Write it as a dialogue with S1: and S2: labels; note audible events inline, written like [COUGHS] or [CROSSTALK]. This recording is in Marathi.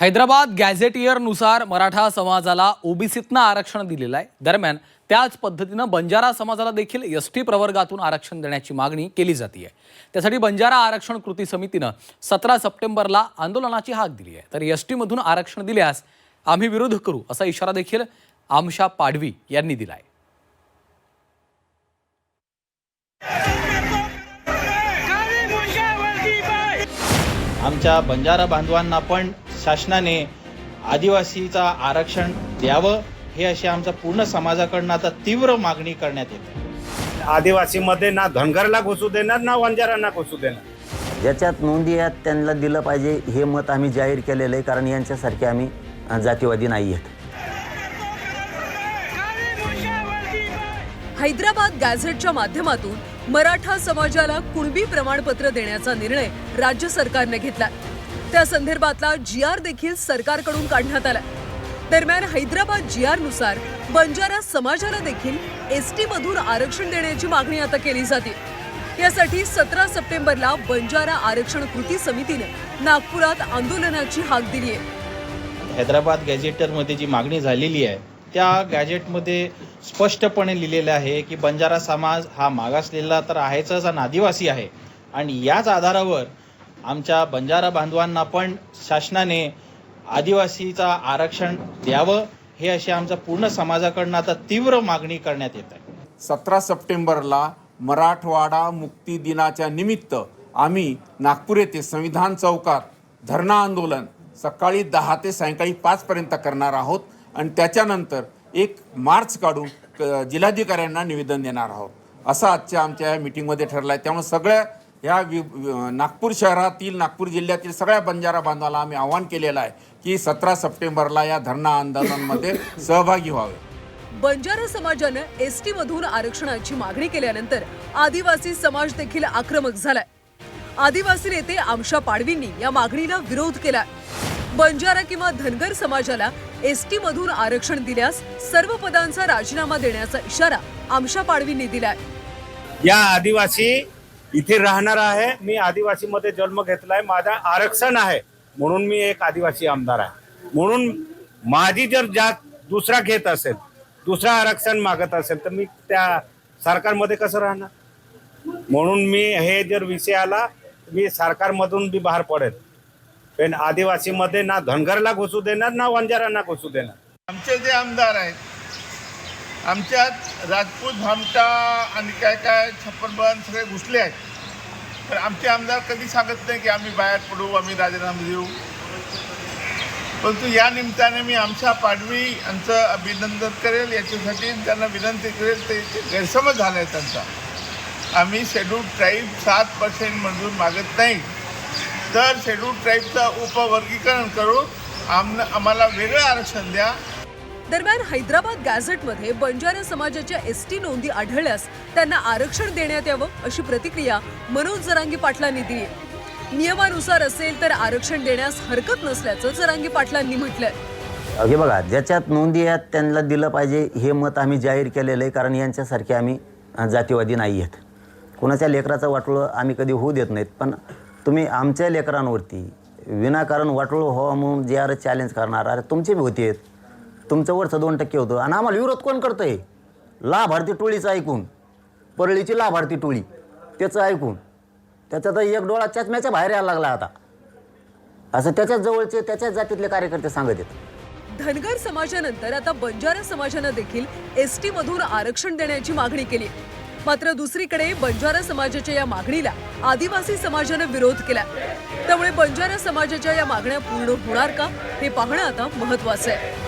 S1: हैदराबाद गॅझेटियरनुसार मराठा समाजाला ओबीसीतनं आरक्षण दिलेलं आहे. दरम्यान त्याच पद्धतीनं बंजारा समाजाला देखील एस टी प्रवर्गातून आरक्षण देण्याची मागणी केली जाते त्यासाठी बंजारा आरक्षण कृती समितीनं सतरा सप्टेंबरला आंदोलनाची हाक दिली आहे. तर एस टीमधून आरक्षण दिल्यास आम्ही विरोध करू असा इशारा देखील आमशा पाडवी यांनी
S2: दिला आहे.
S3: आमच्या बंजारा बांधवांना पण शासनाने आदिवासीचा आरक्षण द्यावं हे अशी आमच्या पूर्ण समाजाकडनं आता तीव्र मागणी करण्यात येते.
S4: आदिवासीमध्ये ना धनगरला घुसू देणार ना वंजारांना घुसू देणार.
S5: ज्याच्यात नोंदी आहेत त्यांना दिलं पाहिजे हे मत आम्ही जाहीर केलेलं आहे कारण यांच्यासारखे आम्ही जातीवादी नाही आहेत.
S6: हैदराबाद गॅझेटच्या माध्यमातून मराठा समाजाला कुणबी प्रमाणपत्र देण्याचा निर्णय राज्य सरकारने घेतला त्या संदर्भातला जी आर देखील सरकारकडून काढण्यात आला दरम्यान हैदराबाद जी आरनुसार बंजारा समाजाला देखील एस टी मधून आरक्षण देण्याची मागणी आता केली जाते. यासाठी सतरा सप्टेंबरला बंजारा आरक्षण कृती समितीने नागपुरात आंदोलनाची हाक दिली आहे.
S3: हैदराबाद गॅजेटरमध्ये जी मागणी झालेली आहे त्या गॅजेटमध्ये स्पष्टपणे लिहिलेलं आहे की बंजारा समाज हा मागासलेला तर आहेच आणि आदिवासी आहे. आणि याच आधारावर आमच्या बंजारा बांधवांना पण शासनाने आदिवासीचा आरक्षण द्यावं हे अशी आमच्या पूर्ण समाजाकडनं आता तीव्र मागणी करण्यात येत आहे.
S7: सतरा सप्टेंबरला मराठवाडा मुक्ती दिनाच्या निमित्त आम्ही नागपूर येथे संविधान चौकात धरणा आंदोलन सकाळी दहा ते सायंकाळी पाचपर्यंत करणार आहोत आणि त्याच्यानंतर एक मार्च काढून जिल्हाधिकाऱ्यांना निवेदन देणार आहोत. असं आजच्या आमच्या या मिटिंगमध्ये ठरलं आहे त्यामुळे सगळ्या ह्या वि नागपूर शहरातील नागपूर जिल्ह्यातील सगळ्या बंजारा बांधवाला आम्ही आवाहन केलेलं आहे की सतरा सप्टेंबरला या धरणा आंदोलनामध्ये [COUGHS] सहभागी व्हावे.
S6: बंजारा समाजानं एस टी मधून आरक्षणाची मागणी केल्यानंतर आदिवासी समाज देखील आक्रमक झालाय. आदिवासी नेते आमशा पाडवींनी या मागणीला विरोध केला बंजारा किंवा धनगर समाजाला एस टी मधून आरक्षण दिल्यास सर्व पदांचा राजीनामा देण्याचा इशारा आमशा पाडवींनी दिलाय.
S4: या आदिवासी इथे राहणार आहे. मी आदिवासीमध्ये जन्म घेतलाय. माझा आरक्षण आहे. म्हणून मी एक आदिवासी आमदार आहे. म्हणून माझी जर जात दुसरा घेत असेल दुसरा आरक्षण मागत असेल तर मी त्या सरकारमध्ये कसं राहणार? म्हणून मी हे जर विषय आला मी सरकारमधून बी बाहेर पडेल. पण आदिवासीमध्ये ना धनगरला घुसू देणार ना वंजारांना घुसू देणार.
S8: आमचे जे आमदार आहेत आमच्यात राजपूत भामटा आणि काय काय छप्परबंद सगळे घुसले आहेत. तर आमचे आमदार कधी सांगत नाही की आम्ही बाहेर पडू आम्ही राजीनामा देऊ. परंतु या निमित्ताने मी आमच्या पाडवी यांचं अभिनंदन करेल याच्यासाठी त्यांना विनंती करेल ते ते गैरसमज झाला आहे त्यांचा. आम्ही शेड्यूल ट्राईब सात पर्सेंट मंजूर मागत नाही. तर शेड्यूल ट्राईबचं उपवर्गीकरण करून आम आम्हाला वेगळं आरक्षण द्या.
S6: दरम्यान हैदराबाद गॅझेटमध्ये बंजारा समाजाच्या एस टी नोंदी आढळल्यास त्यांना आरक्षण देण्यात यावं अशी प्रतिक्रिया मनोज जरांगी पाटलांनी दिली. नियमानुसार असेल तर आरक्षण देण्यास हरकत नसल्याचं जरांगी पाटलांनी म्हटलंय.
S5: हे बघा ज्याच्यात नोंदी आहेत त्यांना दिलं पाहिजे हे मत आम्ही जाहीर केलेलं आहे कारण यांच्यासारखे आम्ही जातीवादी नाही आहेत. कोणाच्या लेकराचं वाटोळं आम्ही कधी होऊ देत नाहीत पण तुम्ही आमच्या लेकरांवरती विनाकारण वाटोळं व्हावं म्हणून जे आर चॅलेंज करणार अरे तुमचे बी होते तुमचं वरचं दोन टक्के होतं. आणि आम्हाला विरोध कोण करतंय? लाभार्थी टोळीचं ऐकून. परळीची लाभार्थी टोळी. त्याचं ऐकून. त्याचा तर एक डोळा चष्म्याच्या बाहेर यायला लागला आता. असं त्याच्याच जवळचे त्याच्याच जातीतले कार्यकर्ते सांगत आहेत.
S6: धनगर समाजानंतर आता बंजारा समाजानं देखील एस टी मधून आरक्षण देण्याची मागणी केली मात्र दुसरीकडे बंजारा समाजाच्या या मागणीला आदिवासी समाजानं विरोध केला त्यामुळे बंजारा समाजाच्या या मागण्या पूर्ण होणार का हे पाहणं आता महत्वाचं आहे.